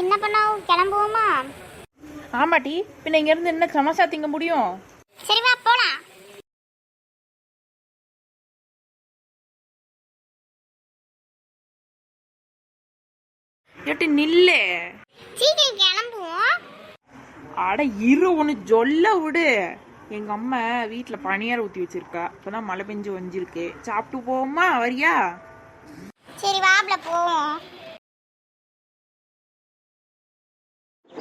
சின்ன பொண்ணா கிளம்புவோமா? ஆமாட்டி பின்ன இங்கேருந்து என்ன சமோசா திங்க முடியும்? சரி வா போலாம். ஏட்டி நில்லு. சீக்கிரம் கிளம்புவோம். அட இரு ஒன்று சொல்ல விடு. எங்க அம்மா வீட்டில் பனியார் ஊற்றி வச்சிருக்கா. இப்போதான் மழை பெஞ்சு வஞ்சிருக்கு சாப்பிட்டு போவோமா வரியா? சரி வாப்ல போவோம்.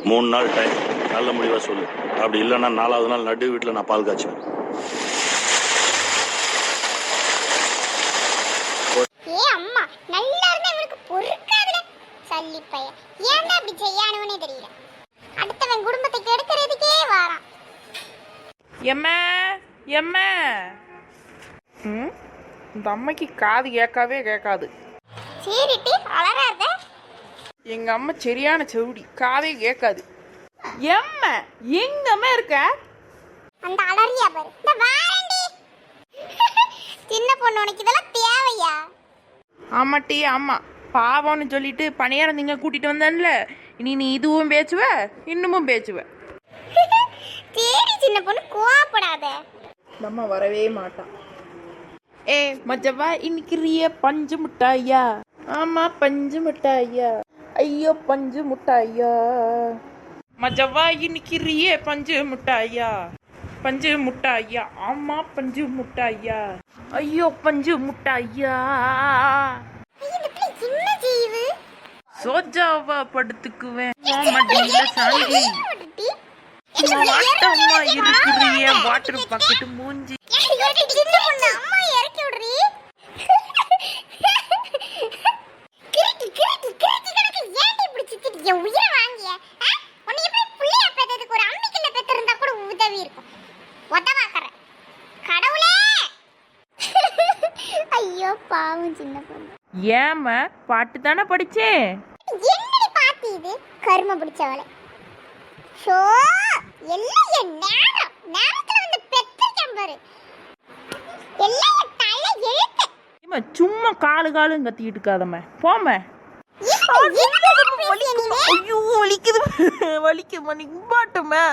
மூணு நாள் டைம் நல்ல முடிவாக சொல்லு. அப்படி இல்லைன்னா நாலாவது நாள் நடு வீட்டில் நான் பால் காய்ச்சுவேன். எம்ம எம்ம. ம்? இந்த அம்மைக்கு காது கேட்கவே கேட்காது. சரிட்டி அலறாத எங்க அம்மா சரியான செவுடி காதே கேட்காது. எம்ம எங்கம்மா இருக்க? அந்த அலறியா பாரு. இந்த வாரண்டி. சின்ன பொண்ணு உனக்கு இதெல்லாம் தேவையா? ஆமாட்டி ஆமா. பாவம்னு சொல்லிட்டு பணியாரம் நீங்க கூட்டிட்டு வந்தேன்ல. இனி நீ இதுவும் பேச்சுவ இன்னமும் பேச்சுவ சரி சின்ன பொண்ணு கோவப்படாத. நம்ம வரவே மாட்டான் ஏ மஜவா இன்னைக்கு ரிய பஞ்சு மிட்டாயா? ஆமா பஞ்சு மிட்டாயா. ஐயோ பஞ்சு மிட்டாயா? மஜவா இன்னைக்கு ரிய பஞ்சு மிட்டாயா? பஞ்சு முட்டாயா? ஆமா பஞ்சு முட்டாயா? ஐயோ பஞ்சு முட்டாயா? சோஜாவா படுத்துக்குவேன். மடியில சாஞ்சி போட்டுட்டி. வாட்டமா இருக்கிறிய வாட்டர் பாக்கெட் மூஞ்சி. பாவம் சின்ன பொண்ணு ஏம பாட்டு தானே படிச்சேன் என்னடி பாத்தி இது கரும பிடிச்சவளை ஷோ எல்லாம் என் நேரம் நேரத்துல வந்து பெற்றிருக்கேன் பாரு எல்லாம் என் தலை எழுத்து ஏம்மா, சும்மா காலு காலும் கத்திக்கிட்டு இருக்காதம்மா போம இவனுக்கு என்னடா பேசிய நீனு? ஐயோ வலிக்குது வலிக்குமா நீ பாட்டுமா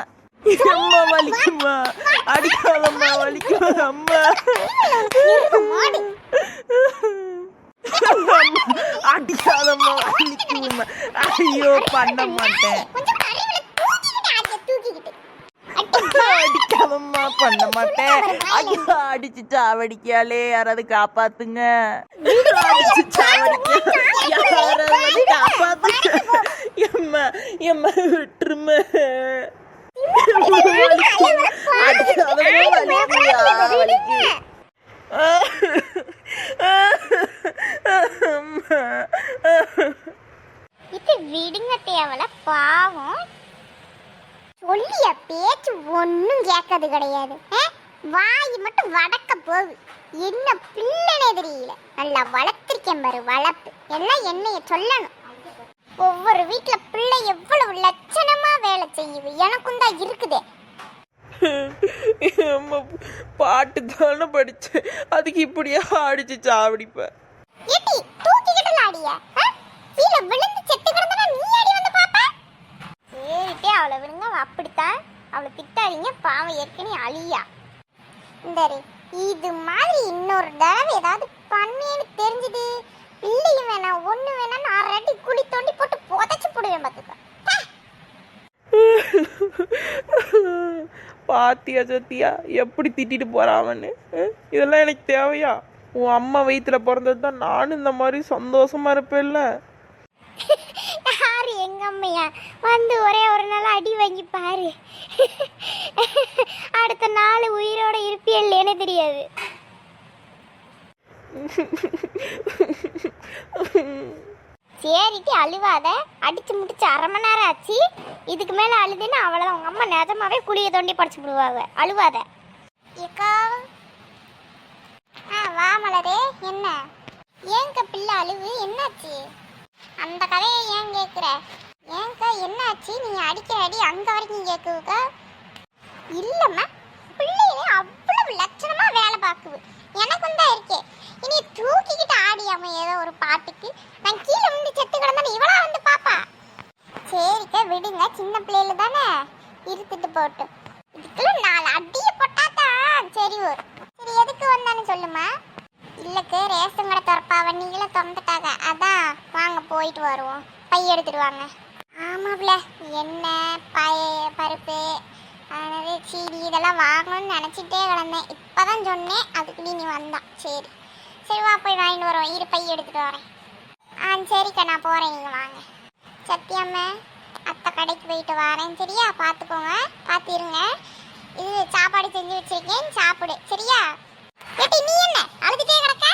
அம்மா வலிக்குமா? அடிக்காதம்மா வலிக்குமா அம்மா? இருங்க, மாடு. அடிக்காதம்மா வலிக்குமா? ஐயோ பண்ண மாட்டேன். அடிக்காதம்மா பண்ண மாட்டேன். ஐயோ அடிச்சு சாவடிக்காலே யாராவது காப்பாத்துங்க. அடிச்சு சாவடிக்க யாராவது காப்பாத்துங்க. எம்மா எம்மா விட்டுருமா. இது விடுங்க தேவல பாவம். சொல்லிய பேச்சு ஒன்றும் கேட்கறது கிடையாது. வாய் மட்டும் வடக்க போகுது என்ன பிள்ளைனே தெரியல. நல்லா வளர்த்திருக்கேன் பாரு வளர்ப்பு. எல்லாம் என்னைய சொல்லணும். ஒவ்வொரு வீட்ல தான் இருக்குதே. அம்மா பாட்டு தானே படிச்சேன். அதுக்கு இப்படியா அடிச்சு சாவடிப்பேன்? ஏட்டி தூக்கிக்கிட்டு ஆடிய? கீழே விழுந்து செத்து கிடந்தா நீ அடி வந்து பாப்பா? சரிட்டே அவளை விடுங்க அப்படித்தான். அவளை திட்டாதீங்க பாவம் ஏற்கனவே அழியா. இந்த இது மாதிரி இன்னொரு தடவை ஏதாவது பண்ணேன்னு தெரிஞ்சது. பிள்ளையும் வேணாம் ஒண்ணு வேணாம் நான் ரெட்டி குழி தோண்டி போட்டு புதைச்சு போடுவேன் பார்த்துக்க. பாத்தியா சத்தியா எப்படி திட்டிட்டு அஹ்? இதெல்லாம் எனக்கு தேவையா? உன் அம்மா வயித்துல பிறந்தது தான் நானும் இந்த மாதிரி சந்தோஷமா இருப்பேன்ல. யாரு எங்க அம்மையா? வந்து ஒரே ஒரு நாள் அடி வாங்கி பாரு அடுத்த நாள் உயிரோட இருப்பியல்லேன்னு தெரியாது. சரிட்டி அழுவாத. அடிச்சு முடிச்சு அரை மணி நேரம் ஆச்சு. இதுக்கு மேலே அழுதுன்னு அவ்வளோதான் உங்கள் அம்மா நிஜமாவே குழியை தோண்டி படிச்சு விடுவாங்க. அழுவாத. ஏக்கா. ஆ வா மலரே. என்ன? ஏங்க பிள்ளை அழுவு? என்னாச்சு? அந்த கதையை ஏன் கேட்குற? ஏன்க்கா என்னாச்சு? நீ அடிக்கிற அடி அங்க வரைக்கும் கேட்குதுக்கா இல்லைம்மா பிள்ளைகளே அவ்வளவு லட்சணமா வேலை பார்க்குது எனக்கும் தான் இருக்கே இனி தூக்கிக்கிட்டு ஆடியாம ஏதோ ஒரு பாட்டுக்கு நான் கீழே விழுந்து செத்து கிடந்தேன் இவளா வந்து பாப்பா சரி விடுங்க சின்ன பிள்ளைல தானே? இருத்துட்டு போட்டும் இதுக்குள்ள நாலு அடியை போட்டாதான் சரி ஒரு சரி எதுக்கு வந்தான்னு சொல்லுமா? இல்லக்கு ரேஷன் கடை திறப்பாவ நீங்களே திறந்துட்டாங்க அதான் வாங்க போயிட்டு வருவோம். பை எடுத்துட்டு வாங்க. ஆமாப்ல எண்ணெய் பய பருப்பு அதாவது சீடி இதெல்லாம் வாங்கணும்னு நினச்சிட்டே கிடந்தேன். இப்போதான் சொன்னேன் அதுக்குள்ளே நீ வந்தான். சரி. சரி வா போய் வாங்கிட்டு வரோம் இரு பை எடுத்துகிட்டு வரேன். ஆ சரிக்கா நான் போகிறேன் நீங்கள் வாங்க. சத்தியம்மா அத்தை கடைக்கு போயிட்டு வரேன். சரியா? பார்த்துக்கோங்க பார்த்துருங்க இது சாப்பாடு செஞ்சு வச்சிருக்கேன். சாப்பிடு. சரியா? ஏட்டி நீ என்ன? அழுதுட்டே கிடக்க?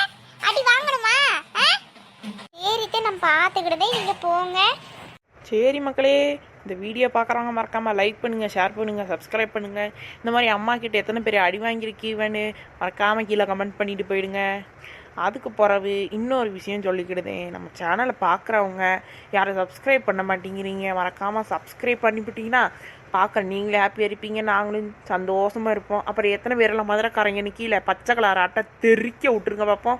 அடி வாங்கணுமா? ஆ? சரிட்டு நான் பார்த்துக்கிடுதே நீங்கள் போங்க. சரி மக்களே இந்த வீடியோ பார்க்குறவங்க மறக்காமல் லைக் பண்ணுங்கள் ஷேர் பண்ணுங்கள் சப்ஸ்கிரைப் பண்ணுங்கள் இந்த மாதிரி அம்மா கிட்ட எத்தனை பேர் அடி வாங்கியிருக்கீவன்னு மறக்காமல் கீழே கமெண்ட் பண்ணிட்டு போயிடுங்க. அதுக்கு பிறகு இன்னொரு விஷயம் சொல்லிக்கிடுதேன் நம்ம சேனலை பார்க்குறவங்க யாரும் சப்ஸ்கிரைப் பண்ண மாட்டேங்கிறீங்க மறக்காமல் சப்ஸ்கிரைப் பண்ணிவிட்டீங்கன்னா பார்க்க நீங்களே ஹாப்பியாக இருப்பீங்க நாங்களும் சந்தோஷமாக இருப்போம். அப்புறம் எத்தனை பேரெல்லாம் மதுரைக்காரங்கன்னு கீழே பச்சை கலர் ஆட்டை தெறிக்க விட்டுருங்க பார்ப்போம்